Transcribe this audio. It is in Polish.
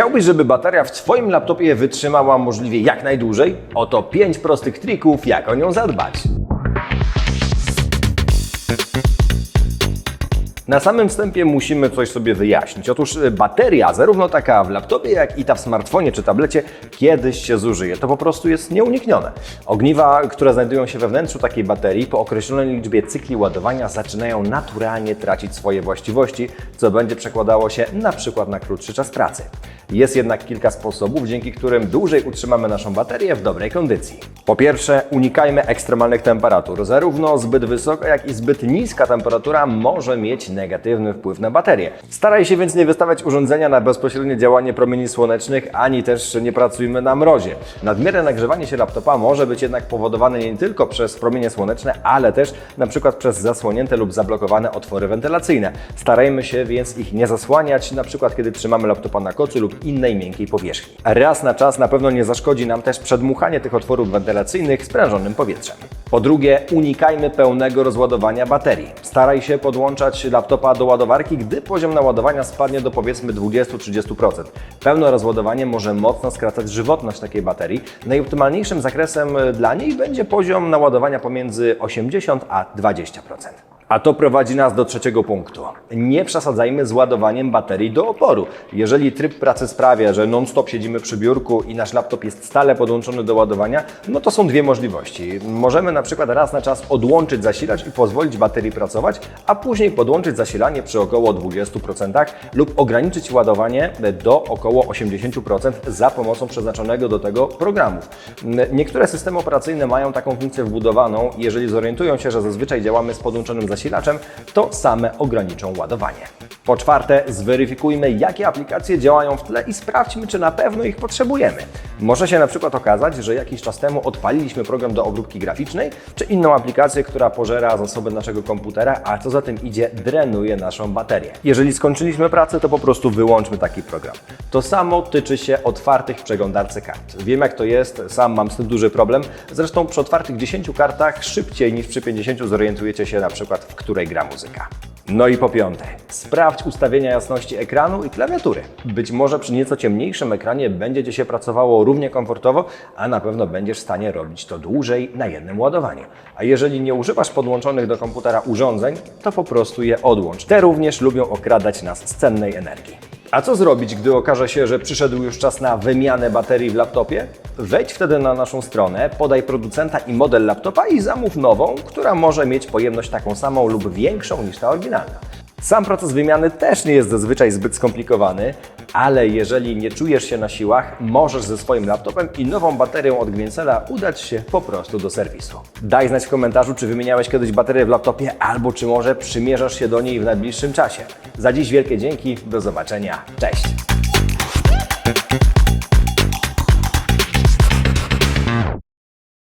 Chciałbyś, żeby bateria w Twoim laptopie wytrzymała możliwie jak najdłużej? Oto 5 prostych trików, jak o nią zadbać. Na samym wstępie musimy coś sobie wyjaśnić. Otóż y, bateria, zarówno taka w laptopie, jak i ta w smartfonie czy tablecie, kiedyś się zużyje. To po prostu jest nieuniknione. Ogniwa, które znajdują się we wnętrzu takiej baterii, po określonej liczbie cykli ładowania zaczynają naturalnie tracić swoje właściwości, co będzie przekładało się na przykład na krótszy czas pracy. Jest jednak kilka sposobów, dzięki którym dłużej utrzymamy naszą baterię w dobrej kondycji. Po pierwsze, unikajmy ekstremalnych temperatur. Zarówno zbyt wysoka, jak i zbyt niska temperatura może mieć negatywny wpływ na baterię. Staraj się więc nie wystawiać urządzenia na bezpośrednie działanie promieni słonecznych, ani też nie pracujmy na mrozie. Nadmierne nagrzewanie się laptopa może być jednak powodowane nie tylko przez promienie słoneczne, ale też przykład przez zasłonięte lub zablokowane otwory wentylacyjne. Starajmy się więc ich nie zasłaniać, przykład kiedy trzymamy laptopa na kocu lub innej miękkiej powierzchni. Raz na czas na pewno nie zaszkodzi nam też przedmuchanie tych otworów wentylacyjnych sprężonym powietrzem. Po drugie, unikajmy pełnego rozładowania baterii. Staraj się podłączać laptopa do ładowarki, gdy poziom naładowania spadnie do powiedzmy 20-30%. Pełne rozładowanie może mocno skracać żywotność takiej baterii. Najoptymalniejszym zakresem e, dla niej będzie poziom naładowania pomiędzy 80 a 20%. A to prowadzi nas do trzeciego punktu. Nie przesadzajmy z ładowaniem baterii do oporu. Jeżeli tryb pracy sprawia, że non-stop siedzimy przy biurku i nasz laptop jest stale podłączony do ładowania, no to są dwie możliwości. Możemy na przykład raz na czas odłączyć zasilacz i pozwolić baterii pracować, a później podłączyć zasilanie przy około 20% lub ograniczyć ładowanie do około 80% za pomocą przeznaczonego do tego programu. Niektóre systemy operacyjne mają taką funkcję wbudowaną jeżeli zorientują się, że zazwyczaj działamy z podłączonym zasilaczem, to same ograniczą ładowanie. Po czwarte, zweryfikujmy, jakie aplikacje działają w tle i sprawdźmy, czy na pewno ich potrzebujemy. Może się na przykład okazać, że jakiś czas temu odpaliliśmy program do obróbki graficznej, czy inną aplikację, która pożera zasoby naszego komputera, a co za tym idzie, drenuje naszą baterię. Jeżeli skończyliśmy pracę, to po prostu wyłączmy taki program. To samo tyczy się otwartych w przeglądarce kart. Wiem jak to jest, sam mam z tym duży problem. Zresztą przy otwartych 10 kartach szybciej niż przy 50 zorientujecie się na przykład, w której gra muzyka. No i po piąte, sprawdź ustawienia jasności ekranu i klawiatury. Być może przy nieco ciemniejszym ekranie będzie Ci się pracowało równie komfortowo, a na pewno będziesz w stanie robić to dłużej na jednym ładowaniu. A jeżeli nie używasz podłączonych do komputera urządzeń, to po prostu je odłącz. Te również lubią okradać nas z cennej energii. A co zrobić, gdy okaże się, że przyszedł już czas na wymianę baterii w laptopie? Wejdź wtedy na naszą stronę, podaj producenta i model laptopa i zamów nową, która może mieć pojemność taką samą lub większą niż ta oryginalna. Sam proces wymiany też nie jest zazwyczaj zbyt skomplikowany, ale jeżeli nie czujesz się na siłach, możesz ze swoim laptopem i nową baterią od Gwincela udać się po prostu do serwisu. Daj znać w komentarzu, czy wymieniałeś kiedyś baterię w laptopie, albo czy może przymierzasz się do niej w najbliższym czasie. Za dziś wielkie dzięki, do zobaczenia, cześć!